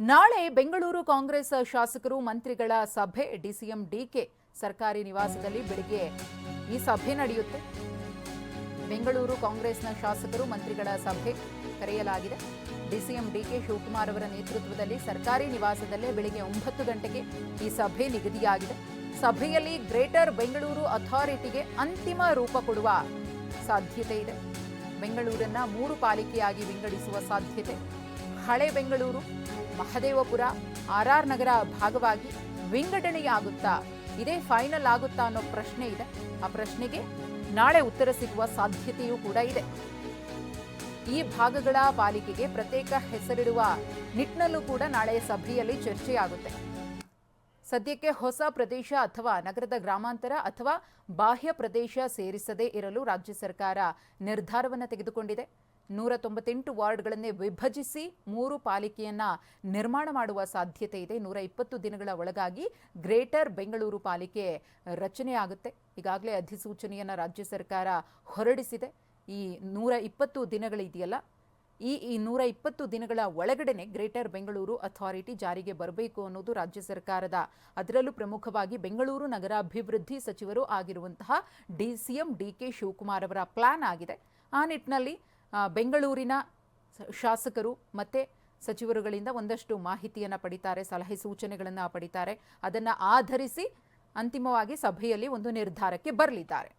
ನಾಳೆ ಬೆಂಗಳೂರು ಕಾಂಗ್ರೆಸ್ ಶಾಸಕರು ಮಂತ್ರಿಗಳ ಸಭೆ, ಡಿಸಿಎಂ ಡಿಕೆ ಸರ್ಕಾರಿ ನಿವಾಸದಲ್ಲಿ ಬೆಳಿಗ್ಗೆ ಈ ಸಭೆ ನಡೆಯುತ್ತೆ. ಬೆಂಗಳೂರು ಕಾಂಗ್ರೆಸ್ನ ಶಾಸಕರು ಮಂತ್ರಿಗಳ ಸಭೆ ಕರೆಯಲಾಗಿದೆ. ಡಿಸಿಎಂ ಡಿಕೆ ಶಿವಕುಮಾರ್ ಅವರ ನೇತೃತ್ವದಲ್ಲಿ ಸರ್ಕಾರಿ ನಿವಾಸದಲ್ಲೇ ಬೆಳಿಗ್ಗೆ ಒಂಬತ್ತು ಗಂಟೆಗೆ ಈ ಸಭೆ ನಿಗದಿಯಾಗಿದೆ. ಸಭೆಯಲ್ಲಿ ಗ್ರೇಟರ್ ಬೆಂಗಳೂರು ಅಥಾರಿಟಿಗೆ ಅಂತಿಮ ರೂಪ ಕೊಡುವ ಸಾಧ್ಯತೆ ಇದೆ. ಬೆಂಗಳೂರನ್ನ ಮೂರು ಪಾಲಿಕೆಯಾಗಿ ವಿಂಗಡಿಸುವ ಸಾಧ್ಯತೆ ಹಳೆ ಬೆಂಗಳೂರು, ಮಹದೇವಪುರ, ಆರ್ ಆರ್ ನಗರ ಭಾಗವಾಗಿ ವಿಂಗಡಣೆಯಾಗುತ್ತಾ ಇದೇ ಫೈನಲ್ ಆಗುತ್ತಾ ಅನ್ನೋ ಪ್ರಶ್ನೆ ಇದೆ. ಆ ಪ್ರಶ್ನೆಗೆ ನಾಳೆ ಉತ್ತರ ಸಿಗುವ ಸಾಧ್ಯತೆಯೂ ಕೂಡ ಇದೆ. ಈ ಭಾಗಗಳ ಪಾಲಿಕೆಗೆ ಪ್ರತ್ಯೇಕ ಹೆಸರಿಡುವ ನಿಟ್ಟಿನಲ್ಲೂ ಕೂಡ ನಾಳೆ ಸಭೆಯಲ್ಲಿ ಚರ್ಚೆಯಾಗುತ್ತೆ. ಸದ್ಯಕ್ಕೆ ಹೊಸ ಪ್ರದೇಶ ಅಥವಾ ನಗರದ ಗ್ರಾಮಾಂತರ ಅಥವಾ ಬಾಹ್ಯ ಪ್ರದೇಶ ಸೇರಿಸದೇ ಇರಲು ರಾಜ್ಯ ಸರ್ಕಾರ ನಿರ್ಧಾರವನ್ನು ತೆಗೆದುಕೊಂಡಿದೆ. ನೂರ ತೊಂಬತ್ತೆಂಟು ವಾರ್ಡ್ಗಳನ್ನೇ ವಿಭಜಿಸಿ ಮೂರು ಪಾಲಿಕೆಯನ್ನ ನಿರ್ಮಾಣ ಮಾಡುವ ಸಾಧ್ಯತೆ ಇದೆ. ನೂರ ಇಪ್ಪತ್ತು ದಿನಗಳ ಒಳಗಾಗಿ ಗ್ರೇಟರ್ ಬೆಂಗಳೂರು ಪಾಲಿಕೆ ರಚನೆಯಾಗುತ್ತೆ ಈಗಾಗಲೇ ಅಧಿಸೂಚನೆಯನ್ನು ರಾಜ್ಯ ಸರ್ಕಾರ ಹೊರಡಿಸಿದೆ. ಈ ನೂರ ಇಪ್ಪತ್ತು ದಿನಗಳಿದೆಯಲ್ಲ ಈ ಈ ನೂರ ಇಪ್ಪತ್ತು ದಿನಗಳ ಒಳಗಡೆನೆ ಗ್ರೇಟರ್ ಬೆಂಗಳೂರು ಅಥಾರಿಟಿ ಜಾರಿಗೆ ಬರಬೇಕು ಅನ್ನೋದು ರಾಜ್ಯ ಸರ್ಕಾರದ. ಅದರಲ್ಲೂ ಪ್ರಮುಖವಾಗಿ ಬೆಂಗಳೂರು ನಗರಾಭಿವೃದ್ಧಿ ಸಚಿವರು ಆಗಿರುವಂತಹ D C M D K Shivakumar ಅವರ ಪ್ಲಾನ್ ಆಗಿದೆ. ಆ ನಿಟ್ಟಿನಲ್ಲಿ ಬೆಂಗಳೂರಿನ ಶಾಸಕರು ಮತ್ತೆ ಸಚಿವರುಗಳಿಂದ ಒಂದಷ್ಟು ಮಾಹಿತಿಯನ್ನು ಪಡಿತಾರೆ, ಸಲಹೆ ಸೂಚನೆಗಳನ್ನು ಪಡಿತಾರೆ. ಅದನ್ನು ಆಧರಿಸಿ ಅಂತಿಮವಾಗಿ ಸಭೆಯಲ್ಲಿ ಒಂದು ನಿರ್ಧಾರಕ್ಕೆ ಬರಲಿದ್ದಾರೆ.